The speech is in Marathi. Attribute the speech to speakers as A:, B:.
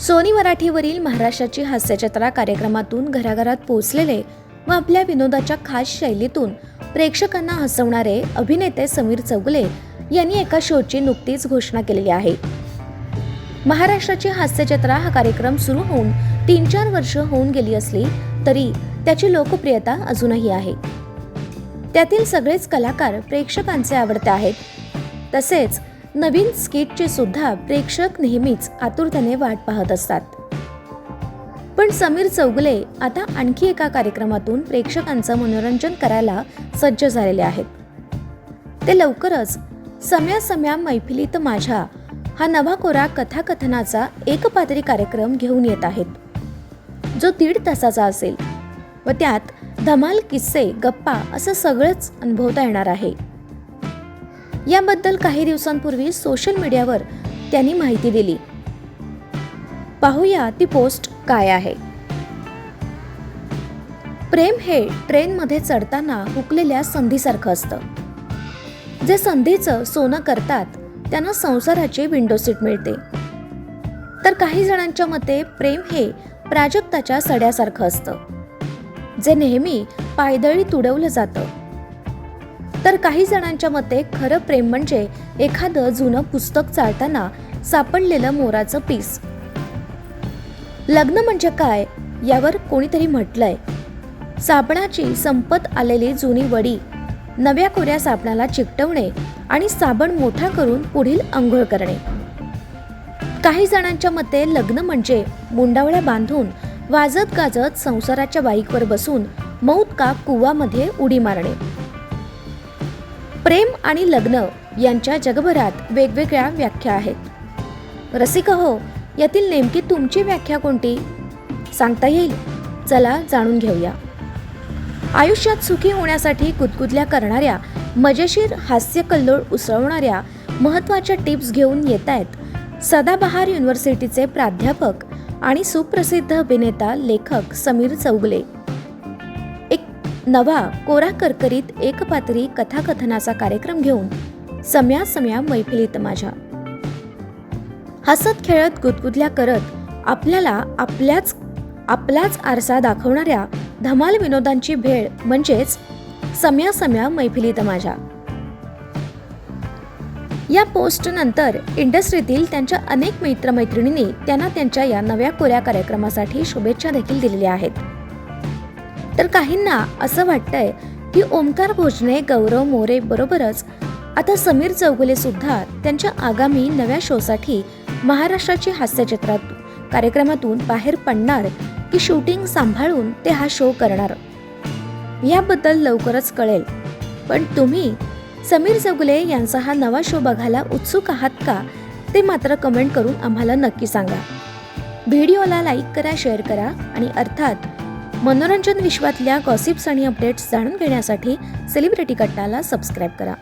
A: सोनी मराठीवरील महाराष्ट्राची हास्यजत्रा कार्यक्रमातून घराघरात पोहोचलेले व आपल्या विनोदाच्या खास शैलीतून प्रेक्षकांना हसवणारे अभिनेते समीर चौगले यांनी एका शोची नुकतीच घोषणा केलेली आहे. महाराष्ट्राची हास्यजत्रा हा कार्यक्रम सुरू होऊन तीन चार वर्ष होऊन गेली असली तरी त्याची लोकप्रियता अजूनही आहे. त्यातील सगळेच कलाकार प्रेक्षकांचे आवडते आहेत. तसेच नवीन स्किटचे सुद्धा प्रेक्षक नेहमीच आतुरतेने वाट पाहत असतात. पण समीर चौगले आता आणखी एका कार्यक्रमातून प्रेक्षकांचं मनोरंजन करायला सज्ज झालेले आहेत. ते लवकरच सम्या सम्या मैफिलीत माझ्या हा नवा कोरा कथाकथनाचा एकपात्री कार्यक्रम घेऊन येत आहेत. जो दीड तासाचा असेल व त्यात धमाल किस्से गप्पा असं सगळंच अनुभवता येणार आहे. याबद्दल काही दिवसांपूर्वी सोशल मीडियावर त्यांनी माहिती दिली. पाहूया ती पोस्ट काय आहे. प्रेम हे ट्रेनमध्ये चढताना हुकलेल्या संधीसारखं असतं. जे संधीचं सोनं करतात त्यांना संसाराची विंडो सीट मिळते. तर काही जणांच्या मते प्रेम हे प्राजक्ताच्या सड्यासारखं असतं. जे नेहमी पायदळी तुडवलं जातं. तर काही जणांच्या मते खरं प्रेम म्हणजे एखादं जुनं पुस्तक चालताना सापडलेलं मोराचं पीस. लग्न म्हणजे काय? यावर कोणीतरी म्हटलंय. साबणाची संपत आलेली जुनी वडी नव्या कोऱ्या साबणाला चिकटवणे आणि साबण मोठा करून पुढील आंघोळ करणे. काही जणांच्या मते लग्न म्हणजे मुंडावळ्या बांधून वाजत गाजत संसाराच्या बाईकवर बसून मौत का कुवामध्ये उडी मारणे. प्रेम आणि लग्न यांच्या जगभरात वेगवेगळ्या व्याख्या आहेत. रसिक हो यातील नेमकी तुमची व्याख्या कोणती? सांगता येईल? चला जाणून घेऊया. आयुष्यात सुखी होण्यासाठी गुदगुदल्या करणाऱ्या मजेशीर हास्यकल्लोळ उसळवणाऱ्या महत्त्वाच्या टिप्स घेऊन येत आहेत सदाबहार युनिव्हर्सिटीचे प्राध्यापक आणि सुप्रसिद्ध अभिनेता लेखक समीर चौगले. नवा कोरा करकरीत एकपात्री कथाकथनाचा कार्यक्रम घेऊन सम्या सम्या मैफिलीत माझ्या. हसत खेळत गुदगुदल्या करत आपल्याला आपल्याच आपलाच आरसा दाखवणाऱ्या धमाल विनोदांची भेळ म्हणजेच सम्या सम्या मैफिलीत माझ्या. या पोस्ट नंतर इंडस्ट्रीतील त्यांच्या अनेक मित्रमैत्रिणींनी त्यांना त्यांच्या या नव्या कोऱ्या कार्यक्रमासाठी शुभेच्छा देखील दिलेल्या आहेत. तर काहींना असं वाटतंय की ओमकार भोजने गौरव मोरे बरोबरच आता समीर चौगुले सुद्धा त्यांच्या आगामी नव्या शोसाठी महाराष्ट्राची हास्यचित्रात कार्यक्रमातून बाहेर पडणार की शूटिंग सांभाळून ते हा शो करणार. याबद्दल लवकरच कळेल. पण तुम्ही समीर चौगुले यांचा हा नवा शो बघायला उत्सुक आहात का? ते मात्र कमेंट करून आम्हाला नक्की सांगा. व्हिडिओला लाईक करा शेअर करा आणि अर्थात मनोरंजन विश्वातल्या गॉसिप्स आणि अपडेट्स जाणून घेण्यासाठी सेलिब्रिटी कट्टाला सबस्क्राईब करा.